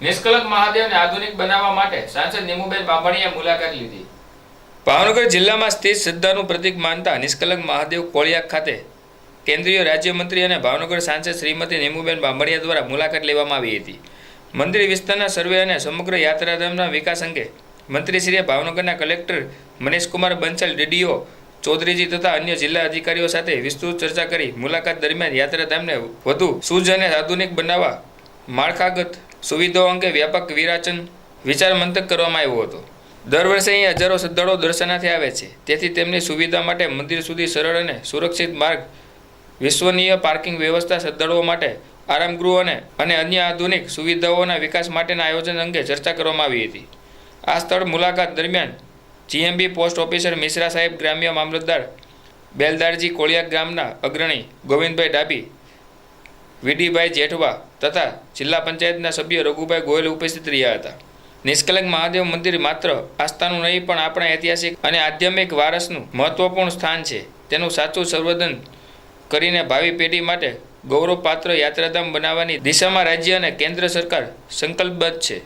નિષ્કલંક મહાદેવને આધુનિક બનાવવા માટે સાંસદ નીમુબેન બાંભણીએ મુલાકાત લીધી. ભાવનગર જિલ્લામાં સ્થિત શ્રદ્ધાનું પ્રતીક માનતા નિષ્કલંક મહાદેવ કોળિયાક ખાતે કેન્દ્રીય રાજ્યમંત્રી અને ભાવનગર સાંસદ શ્રીમતી નીમુબેન બાંભણીયા દ્વારા મુલાકાત લેવામાં આવી હતી. મંદિર વિસ્તારના સર્વે અને સમગ્ર યાત્રાધામના વિકાસ અંગે મંત્રીશ્રીએ ભાવનગરના કલેક્ટર મનીષકુમાર બંસલ, ડીડીઓ ચૌધરીજી તથા અન્ય જિલ્લા અધિકારીઓ સાથે વિસ્તૃત ચર્ચા કરી મુલાકાત દરમિયાન યાત્રાધામને વધુ સુજ અને આધુનિક બનાવવા માળખાગત સુવિધાઓ અંગે વ્યાપક વિરાચન વિચાર મંથક કરવામાં આવ્યો હતો. દર વર્ષે અહીં હજારો શ્રદ્ધાળુઓ દર્શનાર્થે આવે છે. તેથી તેમની સુવિધા માટે મંદિર સુધી સરળ અને સુરક્ષિત માર્ગ, વિશ્વનીય પાર્કિંગ વ્યવસ્થા શ્રદ્ધાળુઓ માટે, આરામગૃહો અને અને અન્ય આધુનિક સુવિધાઓના વિકાસ માટેના આયોજન અંગે ચર્ચા કરવામાં આવી હતી. આ સ્થળ મુલાકાત દરમિયાન જીએમબી પોસ્ટ ઓફિસર મિશ્રા સાહેબ, ગ્રામ્ય મામલતદાર બેલદારજી કોળિયા ગામના અગ્રણી ગોવિંદભાઈ ડાબી વીડીભાઈ જેઠવા તથા જિલ્લા પંચાયતના સભ્ય રઘુભાઈ ગોયલ ઉપસ્થિત રહ્યા હતા. નિષ્કલંક મહાદેવ મંદિર માત્ર આસ્થાનું નહીં, પણ આપણા ઐતિહાસિક અને આધ્યાત્મિક વારસનું મહત્વપૂર્ણ સ્થાન છે. તેનું સાચું સંવર્ધન કરીને ભાવિ પેઢી માટે ગૌરવપાત્ર યાત્રાધામ બનાવવાની દિશામાં રાજ્ય અને કેન્દ્ર સરકાર સંકલ્પબદ્ધ છે.